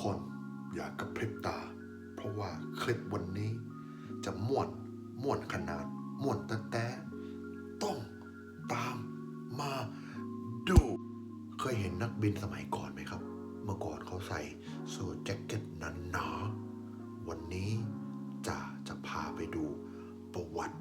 คนอย่ากระพริบตา เพราะว่าคลิปวันนี้จะม่วนม่วนขนาดม่วนแต่แต่ต้องตามมาดู เคยเห็นนักบินสมัยก่อนไหมครับ เมื่อก่อนเขาใส่สูทแจ็คเก็ตหนาๆวันนี้จ่าจะพาไปดูประวัติ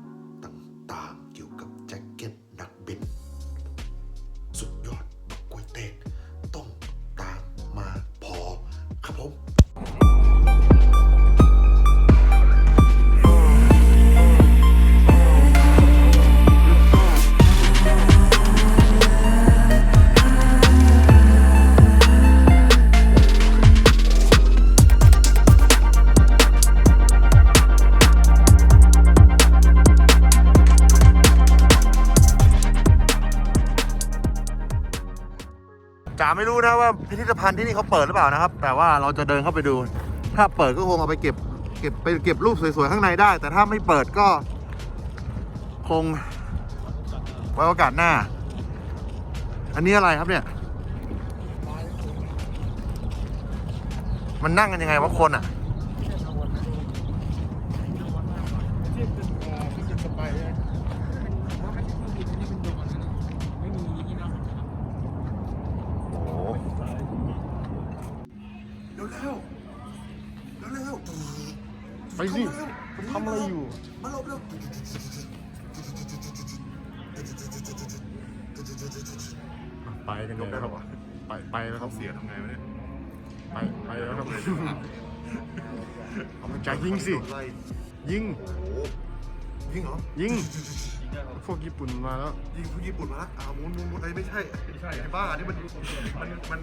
จ๋าไม่รู้นะว่าพิพิธภัณฑ์ที่นี่เขาเปิดหรือเปล่านะครับ แต่ว่าเราจะเดินเข้าไปดู ถ้าเปิดก็คงเอาไปเก็บ เก็บไปเก็บรูปสวยๆข้างในได้ แต่ถ้าไม่เปิดก็ คงไว้โอกาสหน้า อันนี้อะไรครับเนี่ย มันนั่งกันยังไงวะคนอะ เร็วเร็วไปสิทำอะไรอยู่ มาหลบเร็วไปกันเลยครับไปไปแล้วครับเสียทำไงวะเนี่ยไปไปแล้วครับเอามันใจยิงสิยิงยิงเหรอ ยิง พวกญี่ปุ่นมาแล้วยิงผู้ญี่ปุ่นมาละอ้าวมุนมุนมุนไอ้ไม่ใช่ไม่ใช่ไอ้บ้านี่มันมันมัน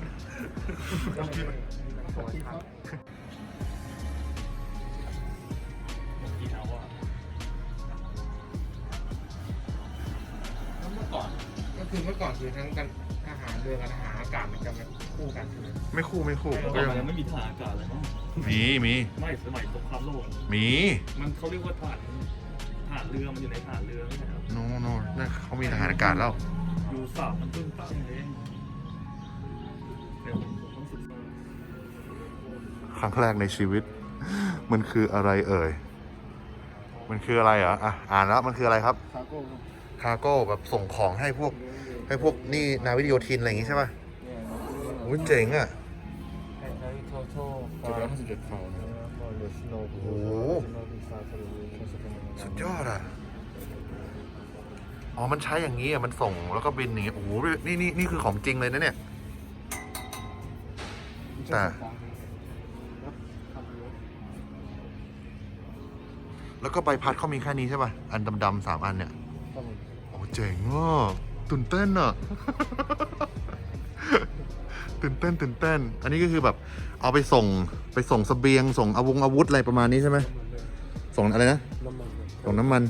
บางทีมันเมื่อก่อน ก็คือเมื่อก่อนคือทั้งกันทหารเรือกับทหารอากาศมันจะมาคู่กันใช่ไหมไม่คู่ไม่คู่เมื่อก่อนมันยังไม่มีทหารอากาศเลยมั้งมีมีไม่สมัยสงครามโลกมีมันเขาเรียกว่าทหารทหารเรือมันอยู่ในทหารเรือไม่ใช่ครับโนโนนั่นเขามีทหารอากาศแล้วอยู่สามมันตึ้งตั้งเองเดี๋ยวผมผมต้องศึกษา ครั้งแรกในชีวิต มันคืออะไรเอ่ย มันคืออะไรเหรออะอ่านแล้วมันคืออะไรครับคาโก้คาร์โก้แบบส่งของให้พวก ให้พวกนี่นาวิกโยธินอะไรอย่างงี้ใช่ป่ะเนี่ยโอ้ยเจ๋งอะ ใช้ใช้โทโต้จุดละห้าสิบเจ็ดเผ่านะโอ้โห สุดยอดอะ อ๋อ มันใช้อย่างนี้อะ มันส่งแล้วก็บินอย่างนี้โอ้โห นี่นี่นี่คือของจริงเลยนะเนี่ย แต่ แล้วก็ใบพัดเขามีแค่นี้ใช่ป่ะ อันดำๆสามอันเนี่ยโอ้เจ๋งอะตื่นเต้นอะ ตื่นเต้นตื่นเต้น อันนี้ก็คือแบบ เอาไปส่งไปส่งเสบียง ส่งอาวงอาวุธอะไรประมาณนี้ใช่ไหมส่งอะไรนะ น้ำมันส่งน้ำมัน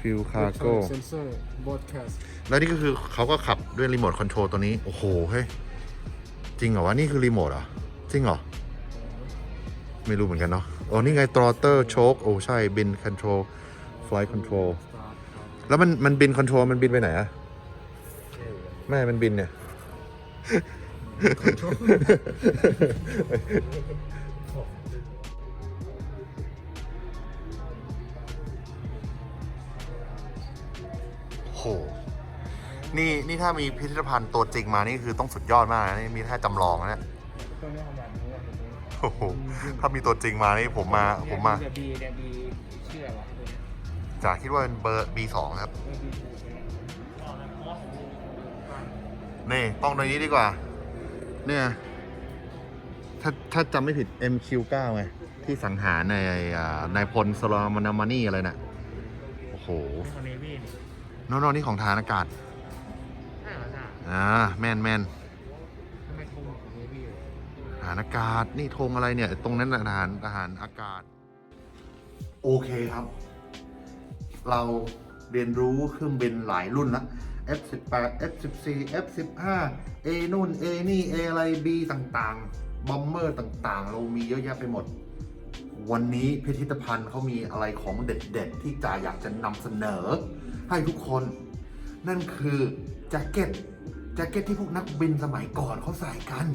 ฟิวคาร์โก้ เซนเซอร์บอดแคสต์แล้วนี่ก็คือเขาก็ขับด้วยรีโมทคอนโทรลตัวนี้ โอ้โหเฮ้ยจริงเหรอวะนี่คือรีโมทเหรอ จริงเหรอ ไม่รู้เหมือนกันเนาะ อ๋อนี่ไงตรอเตอร์โชคโอ้ใช่บินคอนโทรลฟลายคอนโทรลแล้วมันมันบินคอนโทรลมันบินไปไหนอะแม่มันบินเนี่ยโหนี่นี่ถ้ามีพิพิธภัณฑ์ตัวจริงมานี่คือต้องสุดยอดมากนะนี่มีแค่จำลองนะเนี่ย อ้โหถ้ามีตัวจริงมานี่ผมมาผมมาเนี่ยบีเนี่ยบีเชื่อวะตัวนี้จ๋าคิดว่าเป็นเบอร์ B2 ครับ เออบีถูกเลยนี่ ต้องตรงนี้ดีกว่า เนี่ย ถ้าถ้าจำไม่ผิด MQ9 ไง ที่สังหารในอ่านายพลสโลมานามานี่อะไรนะ่ะ โอ้โหตัวนี้พี่นี่โน่นๆนี่ของทหารอากาศ ใช่เหรอจ้าอ่าแมนแมน ทำไมทุ่มของนี้พี่ ท หารอากาศ นี่ธงอะไรเนี่ย ตรงนั้นทหารทหารอากาศ โอเคครับ เราเรียนรู้เครื่องบินหลายรุ่นละ F18 F14 F15 A นู่น A นี่ A อะไร B ต่างๆ บอมเมอร์ต่างๆ เรามีเยอะแยะไปหมด วันนี้พิพิธภัณฑ์เขามีอะไรของเด็ดๆ ที่จ่าอยากจะนำเสนอ ให้ทุกคน นั่นคือแจ็คเก็ตแจ็คเก็ตที่พวกนักบินสมัยก่อนเขาใส่กัน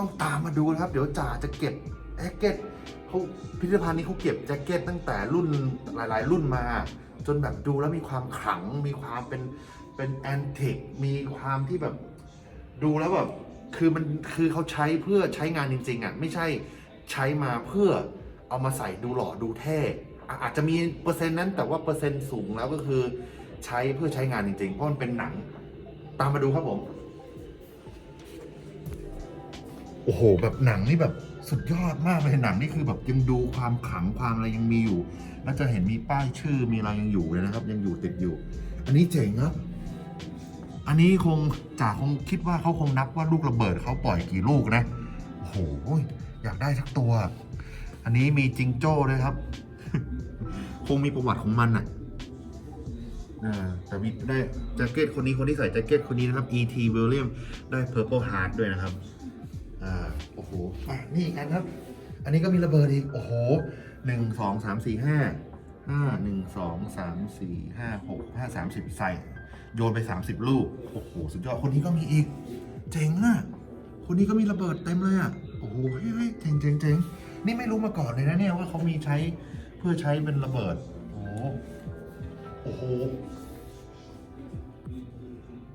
ต้องตามมาดูนะครับ เดี๋ยวจ่าจะเก็บแจ็คเก็ตเขาพิพิธภัณฑ์นี้เขาเก็บแจ็คเก็ตตั้งแต่รุ่นหลาย ๆ รุ่นมา จนแบบดูแล้วมีความขลัง มีความเป็นเป็นแอนติกมีความที่แบบดูแล้วแบบคือมันคือเขาใช้เพื่อใช้งานจริง ๆอะไม่ใช่ใช้มาเพื่อเอามาใส่ดูหล่อดูเท่อะอาจจะมีเปอร์เซ็นต์นั้นแต่ว่าเปอร์เซ็นต์สูงแล้วก็คือใช้เพื่อใช้งานจริงๆ เพราะมันเป็นหนัง ตามมาดูครับผม อ้โห แบบหนังนี่แบบสุดยอดมากเลยหนังนี่คือแบบยังดูความขลังความอะไรยังมีอยู่แล้วจะเห็นมีป้ายชื่อมีอะไรยังอยู่เลยนะครับ ยังอยู่ติดอยู่ อันนี้เจ๋งครับ อันนี้คงจ่าคงคิดว่าเขาคงนับว่าลูกระเบิดเขาปล่อยกี่ลูกนะโอ้โหอยากได้สักตัว อันนี้มีจิงโจ้ด้วยครับ คงมีประวัติของมันอะแต่มีได้แจ็คเก็ตคนนี้คนที่ใส่แจ็คเก็ตคนนี้นะครับ E.T. William ได้ Purple Heart ด้วยนะครับ โอ้โหอะนี่อีกอันครับ อันนี้ก็มีระเบิดอีก โอ้โหหนึ่งสองสามสี่ห้าห้าหนึ่งสองสามสี่ห้าหกห้าสามสิบใส่ โยนไปสามสิบลูก โอ้โห สุดยอด คนนี้ก็มีอีก เจ๋งอะ คนนี้ก็มีระเบิดเต็มเลยอะ โอ้โห เฮ้ยเจ๋งเจ๋งเจ๋งนี่ไม่รู้มาก่อนเลยนะเนี่ยว่าเขามีใช้เพื่อใช้เป็นระเบิด โอ้โห โอ้โห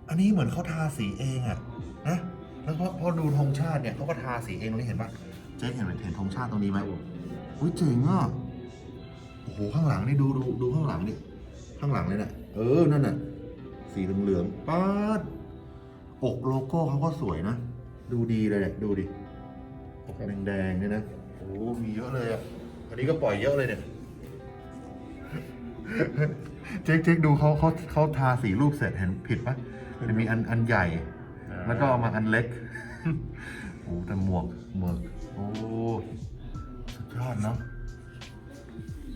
อันนี้เหมือนเขาทาสีเองอะนะ แล้วพอพอดูธงชาติเนี่ยเขาก็ทาสีเองตรงนี้เห็นปะเจ๊เห็นเห็นธงชาติตรงนี้ไหมอุ้ยเจ๋งอะโอ้โหข้างหลังนี่ดูดูดูข้างหลังนี่ข้างหลังเลยน่ะเออนั่นน่ะสีเหลืองๆป๊าดอกโลโก้เขาก็สวยนะ ดูดีเลยเนี่ยดูดิอกแดงๆเนี่ยนะโอ้มีเยอะเลยอะอันนี้ก็ปล่อยเยอะเลยเนี่ยเจ๊กเจ๊กดูเขาเขาเขาทาสีรูปเสร็จเห็นผิดปะมันมีอันอันใหญ่ แล้วก็เอามาอันเล็ก โอ้ แต่หมวกหมวกโอ้ สุดยอดเนาะ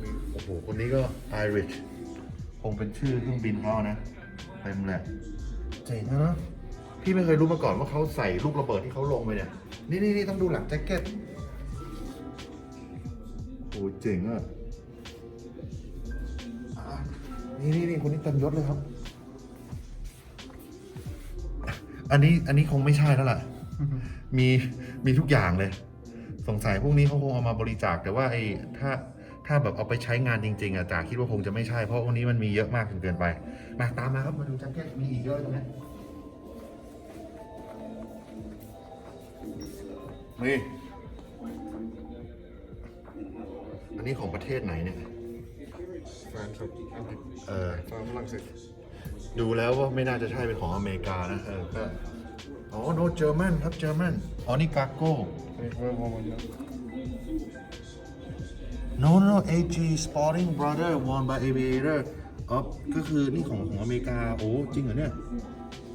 มีโอ้โห คนนี้ก็ไอริชคงเป็นชื่อเครื่องบินเขานะ เต็มแหละเจ๋งนะเนอะพี่ไม่เคยรู้มาก่อนว่าเขาใส่ลูกระเบิดที่เขาลงไปเนี่ย นี่นี่นี่ต้องดูหลังแจ็คเก็ต โอ้เจ๋งอะอะ นี่นี่นี่คนนี้เต็มยศเลยครับ อันนี้อันนี้คงไม่ใช่แล้วล่ะ มีมีทุกอย่างเลย สงสัยพวกนี้เขาคงเอามาบริจาคแต่ว่าไอ้ถ้าถ้าแบบเอาไปใช้งานจริง ๆอะจ่าคิดว่าคงจะไม่ใช่เพราะพวกนี้มันมีเยอะมากจนเกินไปมาตามมาครับมาดูแจ็คเก็ตมีอีกเยอะตรงนี้นี่อันนี้ของประเทศไหนเนี่ยแฟนครับอังกฤษเออฟาร์มฝรั่งเศส ดูแล้วว่าไม่น่าจะใช่เป็นของอเมริกานะเออก็อ๋อ no German ครับ German อ๋อนี่กาโก้อันนี้เวอร์วอร์มันนะ no no AG Sporting Brother won by Aviator อ๋อก็คือนี่ของของอเมริกา โอ้จริงเหรอเนี่ย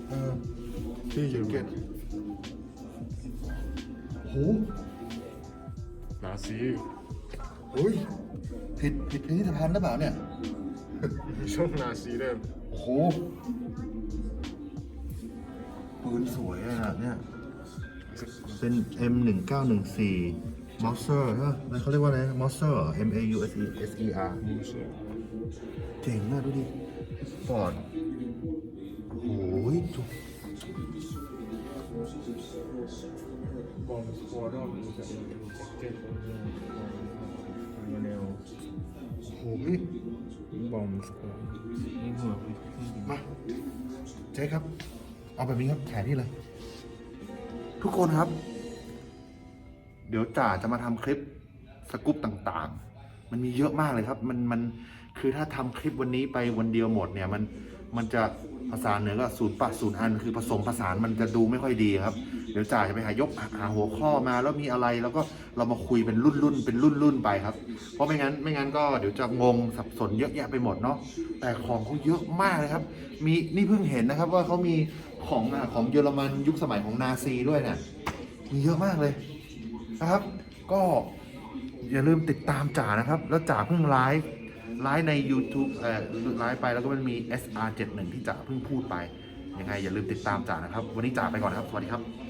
เออพี่จะเก็ตโหนาซีเฮ้ยผิดผิดพิพิธภัณฑ์หรือเปล่าเนี่ยมี ช่องนาซีด้วยโอ้โหปืนสวยอะเนี่ยเป็น M 1 9 1 4 m o s s e r ใช่ไหมนั่นเขาเรียกว่าอะไร m o s s e r M A U S E S E R มูเชอร์เจ๋งอะดูดิฟอร์ดโอ้ยจุกบอมสควอดอนมีกับแจ็คเก็ตของเรื่องมาแนวโอ้ย บอมสควอดนี่หัวมาเจ๊ครับ เอาแบบนี้ครับแขนนี่เลย ทุกคนครับ เดี๋ยวจ่าจะมาทำคลิปสกู๊ปต่างๆ มันมีเยอะมากเลยครับ มันมันคือถ้าทำคลิปวันนี้ไปวันเดียวหมดเนี่ย มันมันจะ ภาษาเหนือก็ศูนย์ปะศูนย์อันคือผสมผสานมันจะดูไม่ค่อยดีครับ เดี๋ยวจ่าจะไปหายกหาหัวข้อมาแล้วมีอะไรแล้วก็เรามาคุยเป็นรุ่นรุ่นๆเป็นรุ่นรุ่นๆไปครับ เพราะไม่งั้นไม่งั้นก็เดี๋ยวจะงงสับสนเยอะแยะไปหมดเนาะแต่ของเขาเยอะมากเลยครับ มีนี่เพิ่งเห็นนะครับว่าเขามีของอะของเยอรมันยุคสมัยของนาซีด้วยเนี่ยมีเยอะมากเลยนะครับ ก็อย่าลืมติดตามจ่านะครับ แล้วจ่าเพิ่งไลฟ์ ไลฟ์ใน YouTube เอ่อไลฟ์ไปแล้วก็มันมี SR71 ที่จ่าเพิ่งพูดไปยังไงอย่าลืมติดตามจ่านะครับ วันนี้จ่าไปก่อนนะครับ สวัสดีครับ